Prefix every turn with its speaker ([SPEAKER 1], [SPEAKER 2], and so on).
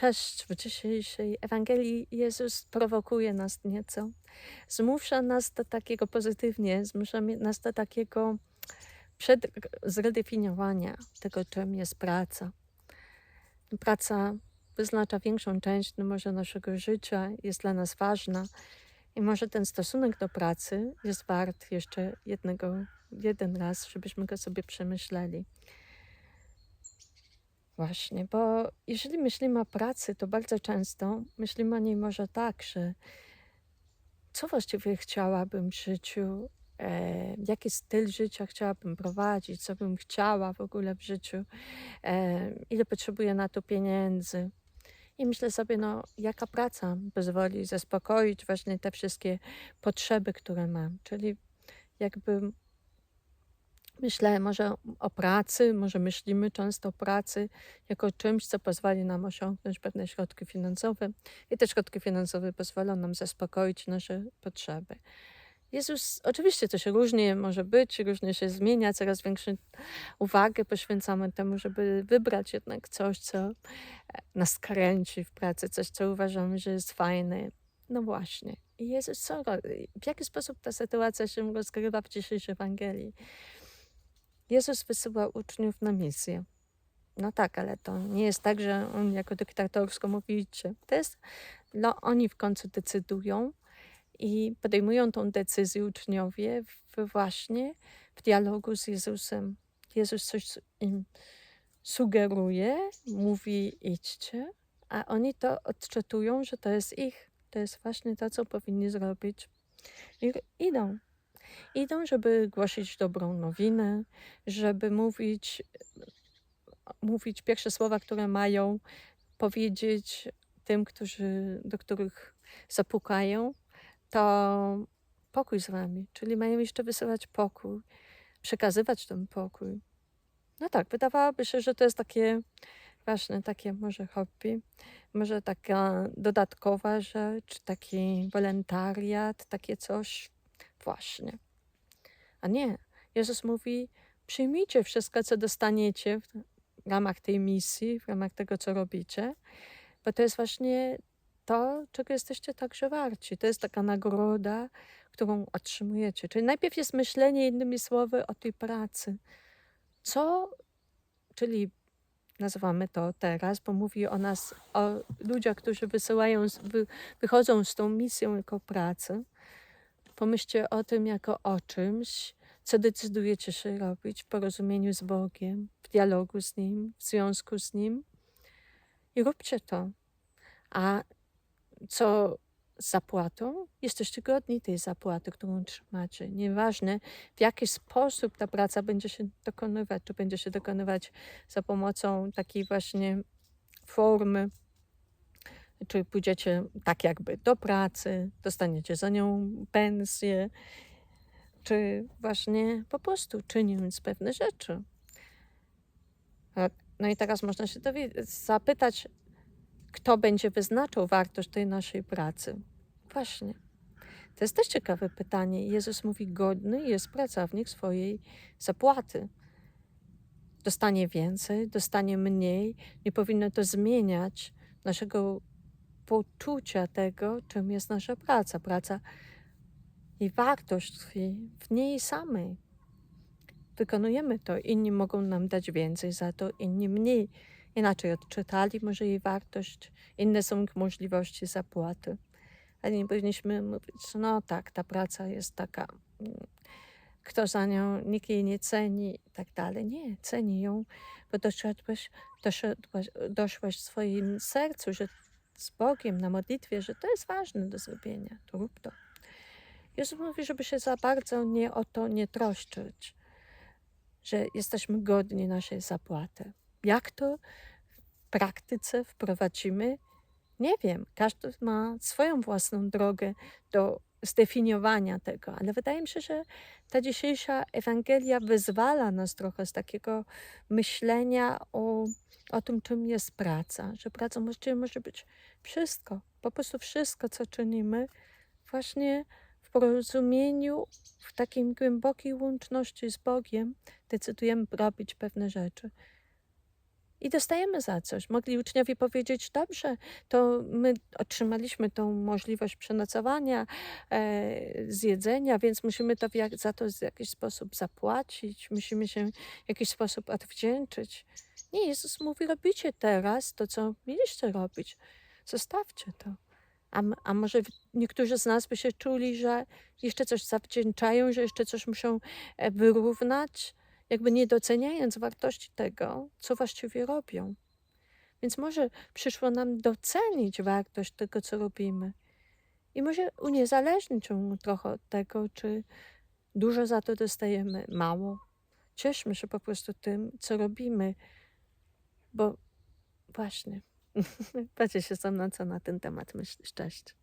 [SPEAKER 1] Też w dzisiejszej Ewangelii Jezus prowokuje nas nieco. Zmusza nas do takiego pozytywnie, zmusza nas do takiego przed zredefiniowania tego, czym jest praca. Praca wyznacza większą część no może naszego życia, jest dla nas ważna i może ten stosunek do pracy jest wart jeszcze jednego, jeden raz, żebyśmy go sobie przemyśleli. Właśnie, bo jeżeli myślimy o pracy, to bardzo często myślimy o niej może tak, że co właściwie chciałabym w życiu, e, jaki styl życia chciałabym prowadzić, co bym chciała w ogóle w życiu, e, ile potrzebuję na to pieniędzy. I myślę sobie, no, jaka praca pozwoli zaspokoić właśnie te wszystkie potrzeby, które mam. Czyli jakby myślę może o pracy, może myślimy często o pracy jako czymś, co pozwoli nam osiągnąć pewne środki finansowe i te środki finansowe pozwolą nam zaspokoić nasze potrzeby. Jezus, oczywiście to się różnie może być, różnie się zmienia, coraz większą uwagę poświęcamy temu, żeby wybrać jednak coś, co e, nas kręci w pracy, coś, co uważamy, że jest fajne. No właśnie. I Jezus, co, w jaki sposób ta sytuacja się rozgrywa w dzisiejszej Ewangelii? Jezus wysyła uczniów na misję. No tak, ale to nie jest tak, że on jako dyktatorsko mówi idźcie. To jest, no oni w końcu decydują i podejmują tą decyzję uczniowie właśnie w dialogu z Jezusem. Jezus coś im sugeruje, mówi idźcie, a oni to odczytują, że to jest ich. To jest właśnie to, co powinni zrobić. I idą. Idą, żeby głosić dobrą nowinę, żeby mówić, mówić pierwsze słowa, które mają powiedzieć tym, którzy, do których zapukają, to pokój z wami. Czyli mają jeszcze wysyłać pokój, przekazywać ten pokój. No tak, wydawałoby się, że to jest takie ważne, takie może hobby, może taka dodatkowa rzecz, taki wolontariat, takie coś właśnie. A nie, Jezus mówi: przyjmijcie wszystko, co dostaniecie w ramach tej misji, w ramach tego, co robicie, bo to jest właśnie to, czego jesteście także warci. To jest taka nagroda, którą otrzymujecie. Czyli najpierw jest myślenie, innymi słowy, o tej pracy. Co, czyli nazywamy to teraz, bo mówi o nas, o ludziach, którzy wysyłają, wy, wychodzą z tą misją jako pracy. Pomyślcie o tym jako o czymś, co decydujecie się robić w porozumieniu z Bogiem, w dialogu z Nim, w związku z Nim. I róbcie to. A co z zapłatą? Jesteście godni tej zapłaty, którą trzymacie. Nieważne, w jaki sposób ta praca będzie się dokonywać. Czy będzie się dokonywać za pomocą takiej właśnie formy, czy pójdziecie tak jakby do pracy, dostaniecie za nią pensję, czy właśnie po prostu czyniąc pewne rzeczy. No i teraz można się zapytać, kto będzie wyznaczał wartość tej naszej pracy. Właśnie. To jest też ciekawe pytanie. Jezus mówi, godny jest pracownik swojej zapłaty. Dostanie więcej, dostanie mniej. Nie powinno to zmieniać naszego poczucia tego, czym jest nasza praca. Praca i wartość tkwi w niej samej. Wykonujemy to, inni mogą nam dać więcej za to, inni mniej. Inaczej odczytali może jej wartość, inne są ich możliwości zapłaty. Ale nie powinniśmy mówić, no tak, ta praca jest taka, mm, kto za nią, nikt jej nie ceni i tak dalej. Nie, ceni ją, bo doszedłeś, doszedłeś, doszłaś w swoim sercu, że z Bogiem na modlitwie, że to jest ważne do zrobienia, to rób to. Jezus mówi, żeby się za bardzo nie o to nie troszczyć, że jesteśmy godni naszej zapłaty. Jak to w praktyce wprowadzimy? Nie wiem. Każdy ma swoją własną drogę do zdefiniowania tego, ale wydaje mi się, że ta dzisiejsza Ewangelia wyzwala nas trochę z takiego myślenia o, o tym, czym jest praca, że praca może, może być wszystko, po prostu wszystko, co czynimy, właśnie w porozumieniu, w takiej głębokiej łączności z Bogiem, decydujemy robić pewne rzeczy. I dostajemy za coś. Mogli uczniowie powiedzieć: "Dobrze, to my otrzymaliśmy tą możliwość przenocowania, e, zjedzenia, więc musimy to za to w jakiś sposób zapłacić, musimy się w jakiś sposób odwdzięczyć." Nie, Jezus mówi: "Robicie teraz to, co mieliście robić. Zostawcie to." A a może niektórzy z nas by się czuli, że jeszcze coś zawdzięczają, że jeszcze coś muszą, e, wyrównać, jakby nie doceniając wartości tego, co właściwie robią. Więc może przyszło nam docenić wartość tego, co robimy i może uniezależnić się trochę od tego, czy dużo za to dostajemy, mało. Cieszmy się po prostu tym, co robimy, bo właśnie, podziel się ze mną, co na ten temat myślisz. Cześć.